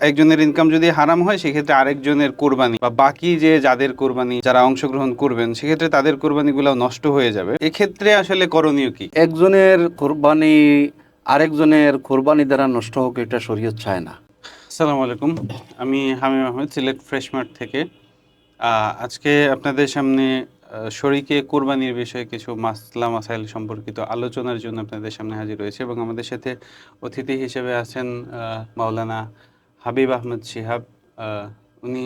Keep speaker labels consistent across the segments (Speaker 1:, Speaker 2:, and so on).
Speaker 1: একজনের ইনকাম যদি হারাম হয় সেক্ষেত্রে আরেকজনের কোরবানি বা বাকি যে যাদের কোরবানি যারা অংশগ্রহণ করবেন সেক্ষেত্রে তাদের কোরবানিগুলো নষ্ট হয়ে যাবে। এক্ষেত্রে আসলে করণীয় কি?
Speaker 2: একজনের কোরবানি আরেকজনের কোরবানি দ্বারা নষ্ট হোক এটা শরীয়ত চায় না।
Speaker 1: আসসালামু আলাইকুম। আমি হামিম আহমেদ সিলেট ফ্রেশমার্ট থেকে। আহ, আজকে আপনাদের সামনে শরীকে কোরবানির বিষয়ে কিছু মাসলা মাসাইল সম্পর্কিত আলোচনার জন্য আপনাদের সামনে হাজির রয়েছে এবং আমাদের সাথে অতিথি হিসেবে আছেন মাওলানা হাবিব আহমদ শিহাব আহ, উনি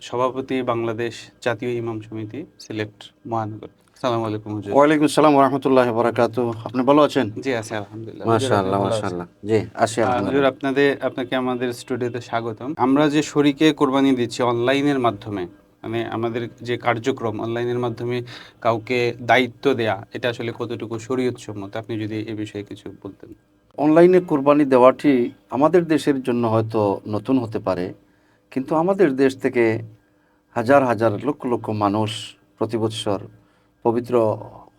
Speaker 1: সভাপতি বাংলাদেশ জাতীয় ইমাম সমিতি সিলেট মহানগর। আসসালামু আলাইকুম
Speaker 2: ওয়ালাইকুম সালাম রহমতুল্লাহ বরাকাতু। আপনি ভালো আছেন?
Speaker 1: জি আছে আলহামদুলিল্লাহ।
Speaker 2: মাশাআল্লাহ? মাশাআল্লাহ। জি
Speaker 1: আহ,
Speaker 2: আলহামদুলিল্লাহ
Speaker 1: আপনাদের আপনাকে আমাদের স্টুডিওতে স্বাগতম। আমরা যে শরীকে কোরবানি দিচ্ছি অনলাইনের মাধ্যমে মানে আমাদের যে কার্যক্রম অনলাইনের মাধ্যমে কাউকে দায়িত্ব দেয়া এটা আসলে কতটুকু শরীয়ত সম্মত আপনি যদি এ বিষয়ে কিছু বলতেন।
Speaker 2: অনলাইনে কোরবানি দেওয়াটি আমাদের দেশের জন্য হয়তো নতুন হতে পারে কিন্তু আমাদের দেশ থেকে হাজার হাজার লক্ষ লক্ষ মানুষ প্রতি বৎসর পবিত্র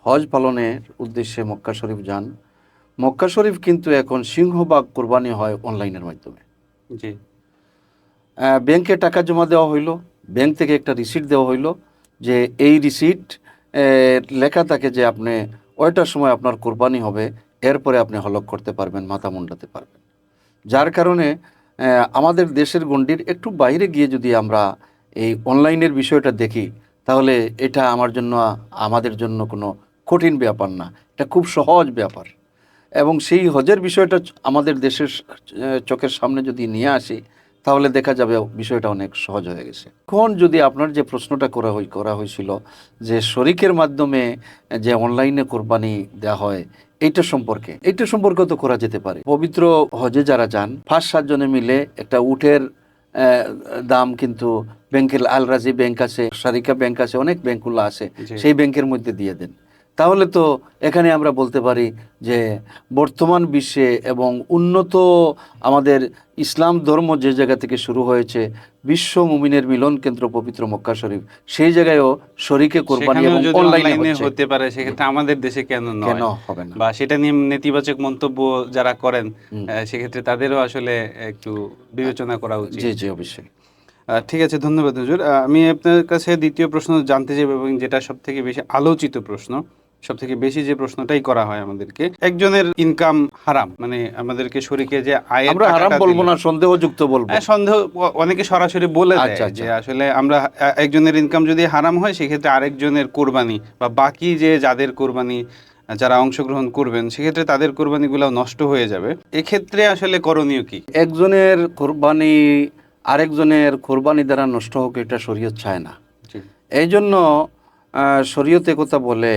Speaker 2: হজ পালনের উদ্দেশ্যে মক্কা শরীফ যান। মক্কা শরীফ কিন্তু এখন সিংহভাগ কোরবানি হয় অনলাইনের মাধ্যমে।
Speaker 1: জি।
Speaker 2: ব্যাংকে টাকা জমা দেওয়া হইল ব্যাংক থেকে একটা রিসিট দেওয়া হইল যে এই রিসিট লেখা থাকে যে আপনি ওইটার সময় আপনার কোরবানি হবে এরপরে আপনি হলক করতে পারবেন, মাথা মুন্ডাতে পারবেন। যার কারণে আমাদের দেশের গণ্ডির একটু বাইরে গিয়ে যদি আমরা এই অনলাইনের বিষয়টা দেখি, তাহলে এটা আমার জন্য, আমাদের জন্য কোনো কঠিন ব্যাপার না। এটা খুব সহজ ব্যাপার। এবং সেই হজের বিষয়টা আমাদের দেশের চোখের সামনে যদি নিয়ে আসি, তাহলে দেখা যাবে বিষয়টা অনেক সহজ হয়ে গেছে। এখন যদি আপনার যে প্রশ্নটা করা হই, করা হয়েছিল, যে শরিকের মাধ্যমে যে অনলাইনে কোরবানি দেওয়া হয় এইটা সম্পর্কে। এইটা সম্পর্কে তো করা যেতে পারে। পবিত্র হজে যারা যান পাঁচ সাতজনে মিলে একটা উঠের আহ, দাম কিন্তু ব্যাংকের আলরাজি ব্যাংক আছে সারিকা ব্যাংক আছে অনেক ব্যাংকগুলো আছে। সেই ব্যাংকের মধ্যে দিয়ে দেন। তাহলে তো এখানে আমরা বলতে পারি যে বর্তমান বিশ্বে এবং উন্নত আমাদের ইসলাম ধর্ম যে জায়গা থেকে শুরু হয়েছে বিশ্ব মুমিনের মিলন কেন্দ্র পবিত্র মক্কা শরীফ সেই জায়গায়ও শরীকে কোরবানি এবং অনলাইনে
Speaker 1: হতে পারে সেক্ষেত্রে আমাদের দেশে কেন
Speaker 2: কেন হবে না?
Speaker 1: বা সেটা নিয়ে নেতিবাচক মন্তব্য যারা করেন সেক্ষেত্রে তাদেরও আসলে একটু বিবেচনা করা উচিত।
Speaker 2: জি জি অবশ্যই।
Speaker 1: ঠিক আছে ধন্যবাদ হুজুর। আমি আপনার কাছে দ্বিতীয় প্রশ্ন জানতে চাইব এবং যেটা সব থেকে বেশি আলোচিত প্রশ্ন সব থেকে বেশি যে প্রশ্নটাই করা হয় আমাদেরকে একজনের ইনকাম হারাম মানে আমাদেরকে শরীকে যে আয়ের
Speaker 2: আমরা হারাম বলব না সন্দেহযুক্ত বলব।
Speaker 1: হ্যাঁ, সন্দেহ অনেকে সরাসরি বলে দেয়
Speaker 2: আচ্ছা, আচ্ছা।
Speaker 1: যে আসলে আমরা একজনের ইনকাম যদি হারাম হয় সেক্ষেত্রে আরেকজনের কোরবানি বা বাকি যে যাদের কোরবানি যারা অংশগ্রহণ করবেন সেক্ষেত্রে তাদের কোরবানিগুলো নষ্ট হয়ে যাবে। এক্ষেত্রে আসলে করণীয় কি?
Speaker 2: একজনের কোরবানি আরেকজনের কোরবানি দ্বারা নষ্ট হোক এটা শরীয়ত চায় না। এই জন্য আহ, শরীয়তে কথা বলে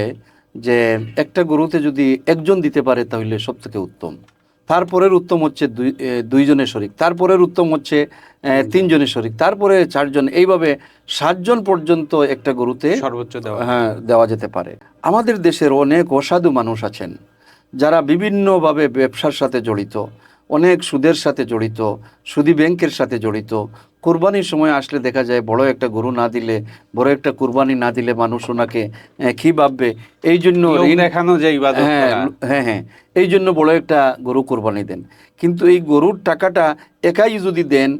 Speaker 2: যে একটা গরুতে যদি একজন দিতে পারে তাহলে সব থেকে উত্তম। তারপরের উত্তম হচ্ছে দুই দুইজনের শরিক। তারপরের উত্তম হচ্ছে তিনজনের শরিক। তারপরে চারজন এইভাবে সাতজন পর্যন্ত একটা গরুতে
Speaker 1: সর্বোচ্চ দেওয়া।
Speaker 2: হ্যাঁ দেওয়া যেতে পারে। আমাদের দেশের অনেক অসাধু মানুষ আছেন যারা বিভিন্নভাবে ব্যবসার সাথে জড়িত। অনেক সুদের সাথে জড়িত সুদী ব্যাংকের সাথে জড়িত। কোরবানির সময় আসলে দেখা যায় বড় একটা গরু না দিলে বড় একটা কোরবানি না দিলে মানুষ ওনাকে কি ভাববে? এই জন্য
Speaker 1: দেখানো যে ইবাদত
Speaker 2: হ্যাঁ হ্যাঁ হ্যাঁ। এই জন্য বড় একটা গরু কোরবানি দেন। কিন্তু এই গরুর টাকাটা একাই যদি দেন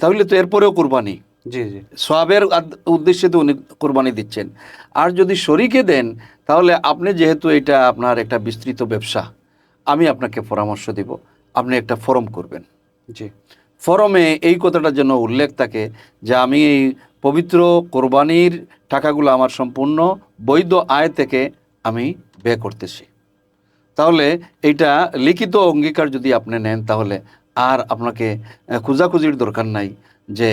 Speaker 2: তাহলে তো এরপরেও কোরবানি।
Speaker 1: জি জি।
Speaker 2: সবের উদ্দেশ্যে তো উনি কোরবানি দিচ্ছেন। আর যদি শরীকে দেন তাহলে আপনি যেহেতু এটা আপনার একটা বিস্তৃত ব্যবসা আমি আপনাকে পরামর্শ দিব। আপনি একটা ফরম করবেন।
Speaker 1: জি।
Speaker 2: ফরমে এই কথাটার জন্য উল্লেখ থাকে যে আমি এই পবিত্র কোরবানির টাকাগুলো আমার সম্পূর্ণ বৈধ আয় থেকে আমি ব্যয় করতেছি। তাহলে এইটা লিখিত অঙ্গীকার যদি আপনি নেন তাহলে আর আপনাকে খুঁজাখুঁজির দরকার নাই। যে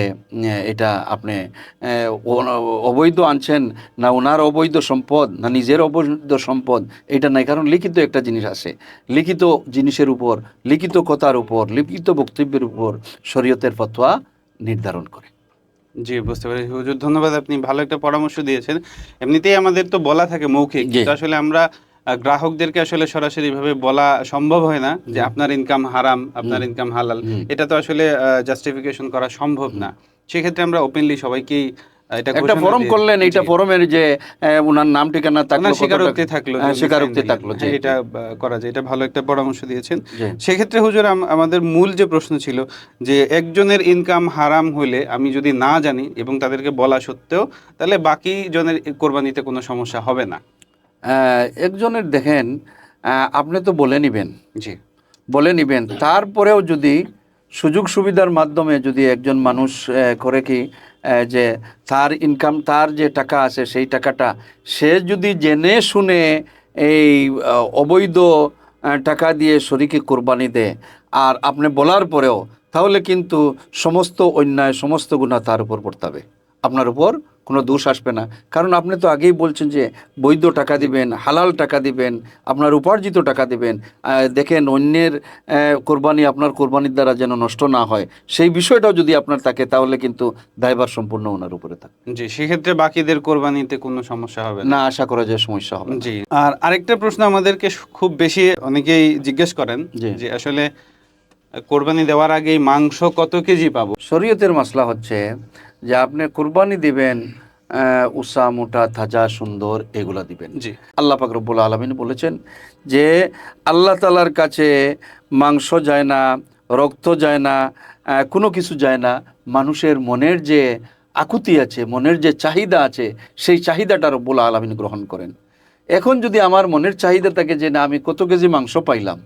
Speaker 2: এটা আপনি অবৈধ আনছেন না ওনার অবৈধ সম্পদ না নিজের অবৈধ সম্পদ এটা নাই। কারণ লিখিত একটা জিনিস আছে। লিখিত জিনিসের উপর লিখিত কথার উপর লিখিত বক্তব্যের উপর শরীয়তের ফতোয়া নির্ধারণ করে।
Speaker 1: জি বুঝতে পেরেছি। হুজুর ধন্যবাদ। আপনি ভালো একটা পরামর্শ দিয়েছেন। এমনিতেই আমাদের তো বলা থাকে মৌখিক। আসলে আমরা গ্রাহকদেরকে আসলে সরাসরি ভাবে বলা সম্ভব হয় না যে আপনার ইনকাম হারাম আপনার ইনকাম হালাল। এটা তো আসলে জাস্টিফিকেশন করা সম্ভব না। সেক্ষেত্রে আমরা ওপেনলি সবাইকেই
Speaker 2: একটা করলেন এইটা
Speaker 1: জি।
Speaker 2: যে ওনার নাম ঠিকানা থাকল
Speaker 1: স্বীকারোক্তি থাকল
Speaker 2: হ্যাঁ, স্বীকারোক্তি থাকল,
Speaker 1: এটা করা যায়। এটা ভালো একটা পরামর্শ দিয়েছেন। সেক্ষেত্রে হুজুর আমাদের মূল যে প্রশ্ন ছিল যে একজনের ইনকাম হারাম হলে আমি যদি না জানি এবং তাদেরকে বলা সত্ত্বেও তাহলে বাকি জনের কোরবানিতে কোনো সমস্যা হবে না।
Speaker 2: একজনের দেখেন আপনি তো বলে নিবেন।
Speaker 1: জি।
Speaker 2: বলে নিবেন। তারপরেও যদি সুযোগ সুবিধার মাধ্যমে যদি একজন মানুষ করে কি যে তার ইনকাম তার যে টাকা আছে সেই টাকাটা সে যদি জেনে শুনে এই অবৈধ টাকা দিয়ে শরীকে কোরবানি দেয় আর আপনি বলার পরেও তাহলে কিন্তু সমস্ত অন্যায় সমস্ত গুণা তার উপর পড়তে হবে। আপনার উপর কোনো দোষ আসবে না। কারণ আপনি তো আগেই বলছেন যে বৈধ টাকা দিবেন হালাল টাকা দিবেন আপনার উপার্জিত টাকা দিবেন। দেখেন অন্যের কোরবানি আপনার কোরবানির দ্বারা যেন নষ্ট না হয় সেই বিষয়টাও যদি আপনার থাকে তাহলে কিন্তু দায়ভার সম্পূর্ণ ওনার উপরে থাকে।
Speaker 1: জি সেক্ষেত্রে বাকিদের কোরবানিতে কোনো সমস্যা হবে না।
Speaker 2: আশা করা যায় সমস্যা হবে
Speaker 1: জি আর আরেকটা প্রশ্ন আমাদেরকে খুব বেশি অনেকেই জিজ্ঞেস করেন যে আসলে কোরবানি দেওয়ার আগেই মাংস কত কেজি পাবো?
Speaker 2: শরীয়তের মশলা হচ্ছে যে আপনি কুরবানি দিবেন উষা মোটা তাজা সুন্দর এগুলা দিবেন।
Speaker 1: জি।
Speaker 2: আল্লাহ পাক রব্বুল আলমিন বলেছেন যে আল্লাহ তালার কাছে মাংস যায় না রক্ত যায় না কোনো কিছু যায় না। মানুষের মনের যে আকুতি আছে মনের যে চাহিদা আছে সেই চাহিদাটা রব্বুল আলমিন গ্রহণ করেন। এখন যদি আমার মনের চাহিদা থাকে যে না আমি কত কেজি মাংস পাইলাম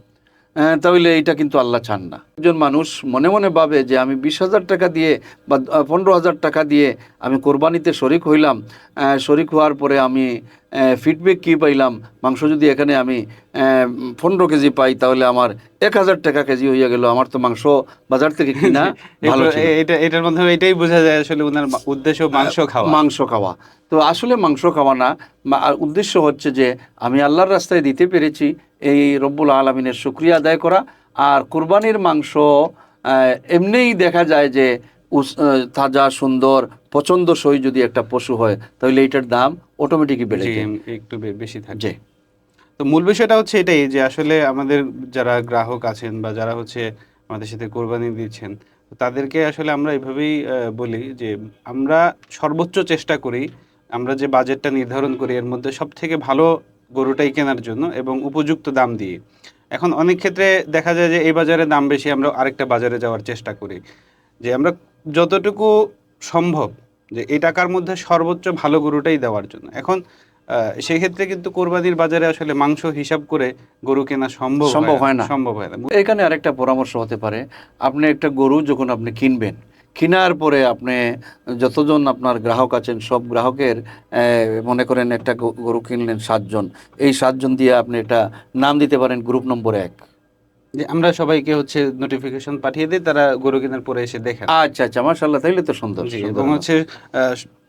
Speaker 2: তাহলে এটা কিন্তু আল্লাহ চান না। একজন মানুষ মনে মনে ভাবে যে আমি বিশ হাজার টাকা দিয়ে বা পনেরো হাজার টাকা দিয়ে আমি কোরবানিতে শরিক হইলাম শরিক হওয়ার পরে আমি ফিডব্যাক কী পাইলাম? মাংস যদি এখানে আমি পনেরো কেজি পাই তাহলে আমার এক হাজার টাকা কেজি হইয়া গেল। আমার তো মাংস বাজার থেকে কিনা
Speaker 1: এটা এটার মাধ্যমে এটাই বোঝা যায় আসলে ওনার উদ্দেশ্য মাংস খাওয়া।
Speaker 2: মাংস খাওয়া। তো আসলে মাংস খাওয়া না। আর উদ্দেশ্য হচ্ছে যে আমি আল্লাহর রাস্তায় দিতে পেরেছি। এই রব্বুল আলমিনের শুক্রিয়া আদায় করা। আর কুরবানির মাংস এমনিই দেখা যায় যে উস- তাজা সুন্দর পছন্দসই যদি একটা পশু হয় তাহলে এটার দাম অটোমেটিকই বেড়ে যায়।
Speaker 1: একটু বেশি থাকে।
Speaker 2: জি।
Speaker 1: তো মূল বিষয়টা হচ্ছে এটাই যে আসলে আমাদের যারা গ্রাহক আছেন বা যারা হচ্ছে আমাদের সাথে কোরবানি দিচ্ছেন তাদেরকে আসলে আমরা এভাবেই বলি যে আমরা সর্বোচ্চ চেষ্টা করি আমরা যে বাজেটটা নির্ধারণ করি এর মধ্যে সব থেকে ভালো গরুটাই কেনার জন্য এবং উপযুক্ত দাম দিয়ে। এখন অনেক ক্ষেত্রে দেখা যায় যে এই বাজারে দাম বেশি আমরা আরেকটা বাজারে যাওয়ার চেষ্টা করি। যে আমরা যতটুকু সম্ভব যে এই টাকার মধ্যে সর্বোচ্চ ভালো গরুটাই দেওয়ার জন্য। এখন আহ, সেই ক্ষেত্রে কিন্তু কোরবানির বাজারে আসলে মাংস হিসাব করে গরু কেনা সম্ভব
Speaker 2: সম্ভব হয় না।
Speaker 1: সম্ভব হয় না।
Speaker 2: এখানে আরেকটা পরামর্শ হতে পারে। আপনি একটা গরু যখন আপনি কিনবেন কেনার পরে আপনি যতজন আপনার গ্রাহক আছেন সব গ্রাহকের আহ, মনে করেন একটা গরু কিনলেন সাতজন এই সাতজন দিয়ে আপনি একটা নাম দিতে পারেন গ্রুপ নম্বর এক।
Speaker 1: যে আমরা সবাইকে হচ্ছে নোটিফিকেশন পাঠিয়ে দিই তারা গরু কেনার পরে এসে দেখেন
Speaker 2: আচ্ছা আচ্ছা মাশাল্লাহ তাইলে তো সুন্দর
Speaker 1: এবং হচ্ছে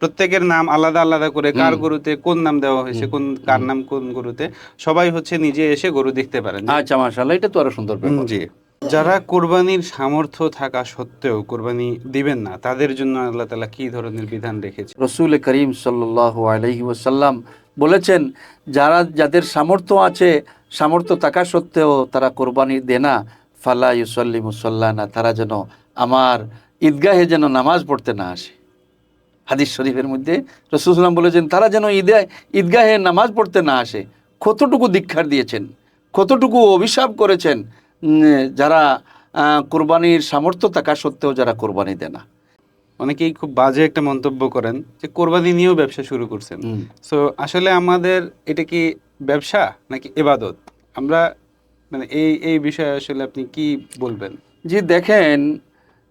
Speaker 1: প্রত্যেকের নাম আলাদা আলাদা করে কার গরুতে কোন নাম দেওয়া হয়েছে কোন কার নাম কোন গরুতে সবাই হচ্ছে নিজে এসে গরু দেখতে পারেন।
Speaker 2: আচ্ছা মাশাল্লাহ এটা তো আরও সুন্দর
Speaker 1: জি। যারা কোরবানির সামর্থ্য থাকা সত্ত্বেও কোরবানি দিবেন না তাদের জন্য আল্লাহ তাআলা কি ধরনের বিধান রেখেছে?
Speaker 2: রসুল করিম সাল্লাহ আলহি ওসাল্লাম বলেছেন, যারা যাদের সামর্থ্য আছে, সামর্থ্য থাকা সত্ত্বেও তারা কোরবানি দেয় না। ফালা ইউসল্লি মুসল্লানা, তারা যেন আমার ঈদগাহে যেন নামাজ পড়তে না আসে। হাদিস শরীফের মধ্যে রসুলাম বলেছেন, তারা যেন ঈদে, ঈদগাহে নামাজ পড়তে না আসে। কতটুকু দীক্ষার দিয়েছেন, কতটুকু অভিশাপ করেছেন যারা কোরবানির সামর্থ্য থাকা সত্ত্বেও যারা কোরবানি দেয় না।
Speaker 1: অনেকেই খুব বাজে একটা মন্তব্য করেন যে কোরবানি নিয়েও ব্যবসা শুরু করছেন। সো আসলে আমাদের এটা কি ব্যবসা নাকি এবাদত আমরা মানে এই এই বিষয়ে আসলে আপনি কি বলবেন?
Speaker 2: জি দেখেন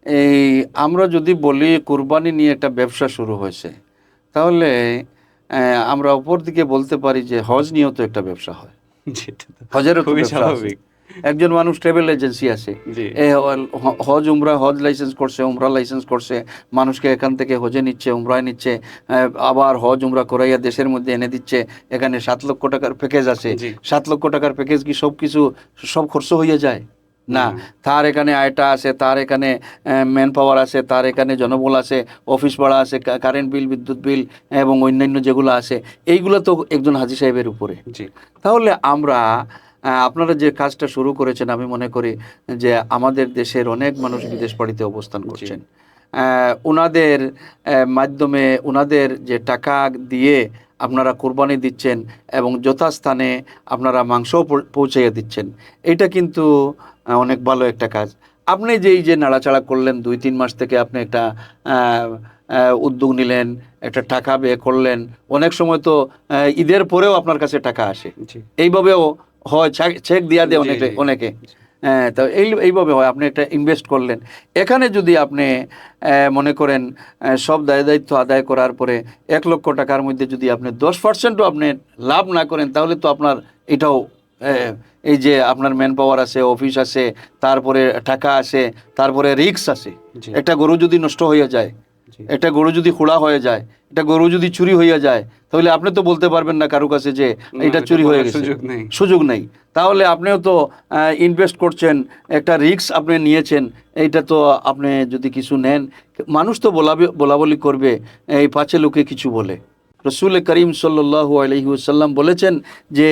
Speaker 2: এই আমরা যদি বলি কোরবানি নিয়ে একটা ব্যবসা শুরু হয়েছে তাহলে আহ, আমরা অপর দিকে বলতে পারি যে হজ নিয়েও তো একটা ব্যবসা হয়। হজেরও
Speaker 1: খুবই স্বাভাবিক।
Speaker 2: একজন মানুষ ট্রাভেল এজেন্সি আছে। হজ উমরা হজ লাইসেন্স করছে উমরা লাইসেন্স করছে মানুষকে এখান থেকে হজে নিচ্ছে উমরায় নিচ্ছে আবার হজ উমরা করাইয়া দেশের মধ্যে এনে দিচ্ছে এখানে সাত লক্ষ টাকার প্যাকেজ আছে। সাত লক্ষ টাকার প্যাকেজ কি সব কিছু সব খরচ হয়ে যায়? না। তার এখানে আয়টা আছে তার এখানে ম্যান পাওয়ার আছে তার এখানে জনবল আছে অফিস ভাড়া আছে কারেন্ট বিল বিদ্যুৎ বিল এবং অন্যান্য যেগুলো আছে এইগুলো তো একজন হাজি সাহেবের উপরে। তাহলে আমরা আপনারা যে কাজটা শুরু করেছেন আমি মনে করি যে আমাদের দেশের অনেক মানুষ বিদেশ বাড়িতে অবস্থান করছেন। ওনাদের মাধ্যমে ওনাদের যে টাকা দিয়ে আপনারা কোরবানি দিচ্ছেন এবং যথাস্থানে আপনারা মাংসও পৌ- পৌঁছাইয়ে দিচ্ছেন এটা কিন্তু অনেক ভালো একটা কাজ। আপনি যেই যে নাড়াচাড়া করলেন দুই তিন মাস থেকে আপনি একটা উদ্যোগ নিলেন একটা টাকা ব্যয় করলেন অনেক সময় তো ঈদের পরেও আপনার কাছে টাকা আসে। এইভাবেও হয় চেক- চেক দিয়া দেয় অনেকে অনেকে। হ্যাঁ তো এই এইভাবে হয় আপনি একটা ইনভেস্ট করলেন। এখানে যদি আপনি মনে করেন সব দায় দায়িত্ব আদায় করার পরে এক লক্ষ টাকার মধ্যে যদি আপনি দশ পার্সেন্টও আপনি লাভ না করেন তাহলে তো আপনার এটাও এই যে আপনার ম্যান পাওয়ার আছে অফিস আছে তারপরে টাকা আছে তারপরে রিক্স আছে। একটা গরু যদি নষ্ট হয়ে যায় একটা গরু যদি খোড়া হয়ে যায় এটা গরু যদি চুরি হয়ে যায় তাহলে আপনি তো বলতে পারবেন না কারও কাছে যে এটা চুরি হয়ে গেছে।
Speaker 1: সুযোগ নেই।
Speaker 2: তাহলে আপনিও তো ইনভেস্ট করছেন একটা রিস্ক আপনি নিয়েছেন এইটা তো আপনি যদি কিছু নেন মানুষ তো বলাবি বলাবলি করবে এই পাঁচে লোকে কিছু বলে। রসুল করিম সাল্লু আলহিউসাল্লাম বলেছেন যে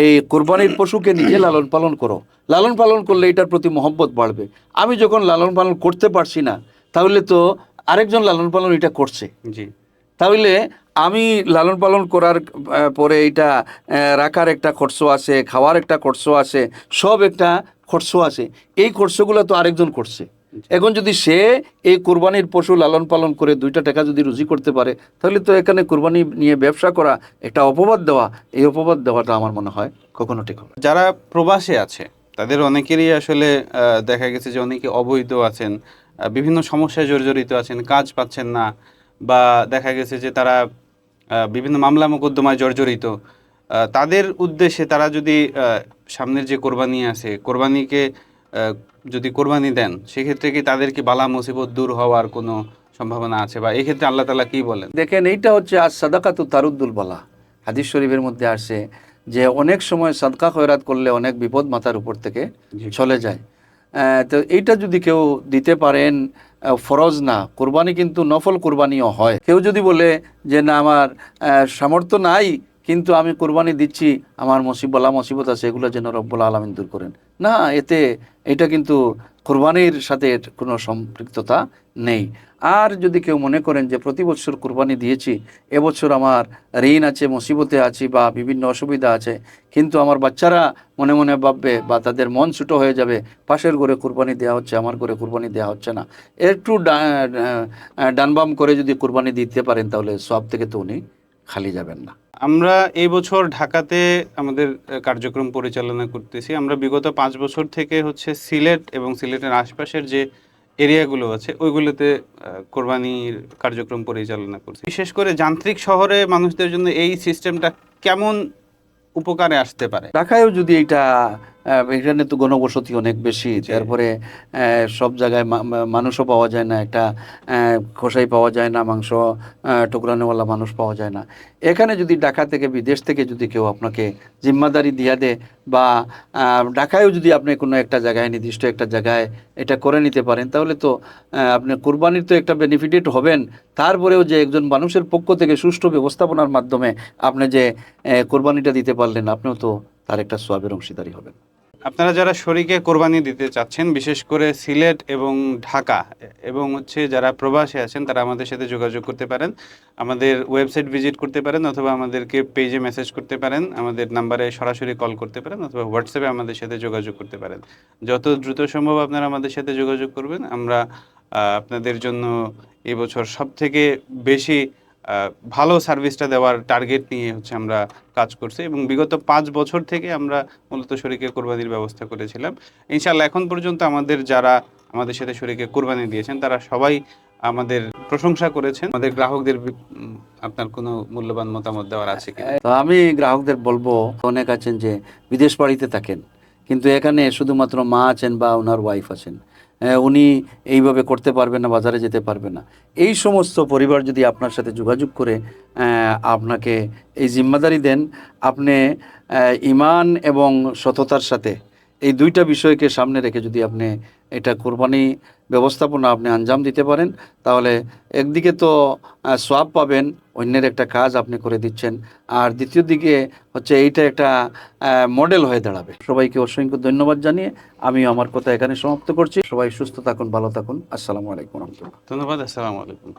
Speaker 2: এই কোরবানির পশুকে নিজে লালন পালন করো। লালন পালন করলে এটার প্রতি মহব্বত বাড়বে। আমি যখন লালন পালন করতে পারছি না তাহলে তো আরেকজন লালন পালন এটা করছে।
Speaker 1: জি।
Speaker 2: তাহলে আমি লালন পালন করার পরে এটা রাখার একটা খরচ আছে খাওয়ার একটা খরচ আছে সব একটা খরচ আছে। এই খরচগুলো তো আরেকজন করছে। এখন যদি সে এই কোরবানির পশু লালন পালন করে দুইটা টাকা যদি রুজি করতে পারে তাহলে তো এখানে কোরবানি নিয়ে ব্যবসা করা একটা অপবাদ দেওয়া এই অপবাদ দেওয়াটা আমার মনে হয় কখনো ঠিক হবে
Speaker 1: যারা প্রবাসে আছে তাদের অনেকেরই আসলে আহ, দেখা গেছে যে অনেকে অবৈধ আছেন বিভিন্ন সমস্যায় জর্জরিত আছেন কাজ পাচ্ছেন না বা দেখা গেছে যে তারা বিভিন্ন মামলা মোকদ্দমায় জর্জরিত তাদের উদ্দেশ্যে তারা যদি সামনের যে কোরবানি আছে কোরবানিকে যদি কোরবানি দেন সেক্ষেত্রে কি তাদের কি বালা মুসিবত দূর হওয়ার কোনো সম্ভাবনা আছে? বা এক্ষেত্রে আল্লাহ তালা কি বলেন?
Speaker 2: দেখেন এইটা হচ্ছে আজ সাদাকাতু তারুদ্দুল বলা। হাদিস শরীফের মধ্যে আসে যে অনেক সময় সাদকা খয়রাত করলে অনেক বিপদ মাথার উপর থেকে চলে যায়। তো এইটা যদি কেউ দিতে পারেন ফরজ না, কোরবানি কিন্তু নফল কোরবানিও হয়। কেউ যদি বলে যে না, আমার সামর্থ্য নাই কিন্তু আমি কোরবানি দিচ্ছি, আমার মসিবলা মসিবত আছে, এগুলো যেন রব্বুল আলমিন দূর করেন। না, এতে, এটা কিন্তু কোরবানির সাথে কোনো সম্পৃক্ততা নেই। আর যদি কেউ মনে করেন যে, প্রতি বছর কোরবানি দিয়েছি, এবছর আমার ঋণ আছে, মুসিবতে আছি বা বিভিন্ন অসুবিধা আছে, কিন্তু আমার বাচ্চারা মনে মনে ভাববে বা তাদের মন ছুটো হয়ে যাবে, পাশের ঘরে কোরবানি দেওয়া হচ্ছে, আমার ঘরে কোরবানি দেওয়া হচ্ছে না। একটু ডানবাম করে যদি কোরবানি দিতে পারেন, তাহলে সব থেকে তো উনি খালি যাবেন না।
Speaker 1: আমরা এই বছর ঢাকাতে আমাদের কার্যক্রম পরিচালনা করতেছি। আমরা বিগত পাঁচ বছর থেকে হচ্ছে সিলেট এবং সিলেটের আশপাশের যে এরিয়াগুলো আছে ওইগুলোতে কোরবানির কার্যক্রম পরিচালনা করছি। বিশেষ করে যান্ত্রিক শহরে মানুষদের জন্য এই সিস্টেমটা কেমন উপকারে আসতে পারে?
Speaker 2: ঢাকায়ও যদি এটা এখানে তো গণবসতি অনেক বেশি। তারপরে সব জায়গায় মানুষও পাওয়া যায় না একটা খোসাই পাওয়া যায় না মাংস টুকরানোওয়ালা মানুষ পাওয়া যায় না। এখানে যদি ঢাকা থেকে বিদেশ থেকে যদি কেউ আপনাকে জিম্মাদারি দিয়া দেয় বা ঢাকায়ও যদি আপনি কোনো একটা জায়গায় নির্দিষ্ট একটা জায়গায় এটা করে নিতে পারেন তাহলে তো আপনি কোরবানির তো একটা বেনিফিটেড হবেন। তারপরেও যে একজন মানুষের পক্ষ থেকে সুষ্ঠু ব্যবস্থাপনার মাধ্যমে আপনি যে কোরবানিটা দিতে পারলেন আপনিও তো তার একটা সোয়াবের অংশীদারি হবেন।
Speaker 1: আপনারা যারা শরীকে কোরবানি দিতে চাচ্ছেন, বিশেষ করে সিলেট এবং ঢাকা, এবং হচ্ছে যারা প্রবাসে আছেন, তারা আমাদের সাথে যোগাযোগ করতে পারেন। আমাদের ওয়েবসাইট ভিজিট করতে পারেন অথবা আমাদেরকে পেজে মেসেজ করতে পারেন, আমাদের নাম্বারে সরাসরি কল করতে পারেন অথবা হোয়াটসঅ্যাপে আমাদের সাথে যোগাযোগ করতে পারেন। যত দ্রুত সম্ভব আপনারা আমাদের সাথে যোগাযোগ করবেন। আমরা আপনাদের জন্য এবছর সব থেকে বেশি ভালো সার্ভিসটা দেওয়ার টার্গেট নিয়ে হচ্ছে আমরা কাজ করছি এবং বিগত পাঁচ বছর থেকে আমরা মূলত শরীকে কোরবানির ব্যবস্থা করেছিলাম। ইনশাল্লাহ এখন পর্যন্ত আমাদের যারা আমাদের সাথে শরীকে কোরবানি দিয়েছেন, তারা সবাই আমাদের প্রশংসা করেছেন। আমাদের গ্রাহকদের আপনার কোনো মূল্যবান মতামত দেওয়ার আছে কি
Speaker 2: তো আমি গ্রাহকদের বলব, অনেক আছেন যে বিদেশ বাড়িতে থাকেন, কিন্তু এখানে শুধুমাত্র মা আছেন বা ওনার ওয়াইফ আছেন। উনি এইভাবে করতে পারবেন না, বাজারে যেতে পারবে না। এই সমস্ত পরিবার যদি আপনার সাথে যোগাযোগ করে আপনাকে এই জিম্মাদারি দেন, আপনি ইমান এবং সততার সাথে এই দুইটা বিষয়কে সামনে রেখে যদি আপনি এটা কোরবানি ব্যবস্থাপনা আপনি আঞ্জাম দিতে পারেন, তাহলে একদিকে তো সোয়াব পাবেন, অন্যের একটা কাজ আপনি করে দিচ্ছেন, আর দ্বিতীয় দিকে হচ্ছে এইটা একটা মডেল হয়ে দাঁড়াবে। সবাইকে অসংখ্য ধন্যবাদ জানিয়ে আমি আমার কথা এখানে সমাপ্ত করছি। সবাই সুস্থ থাকুন, ভালো থাকুন। আসসালামু আলাইকুম রহমতুল্লাহ।
Speaker 1: ধন্যবাদ, আসসালামু আলাইকুম।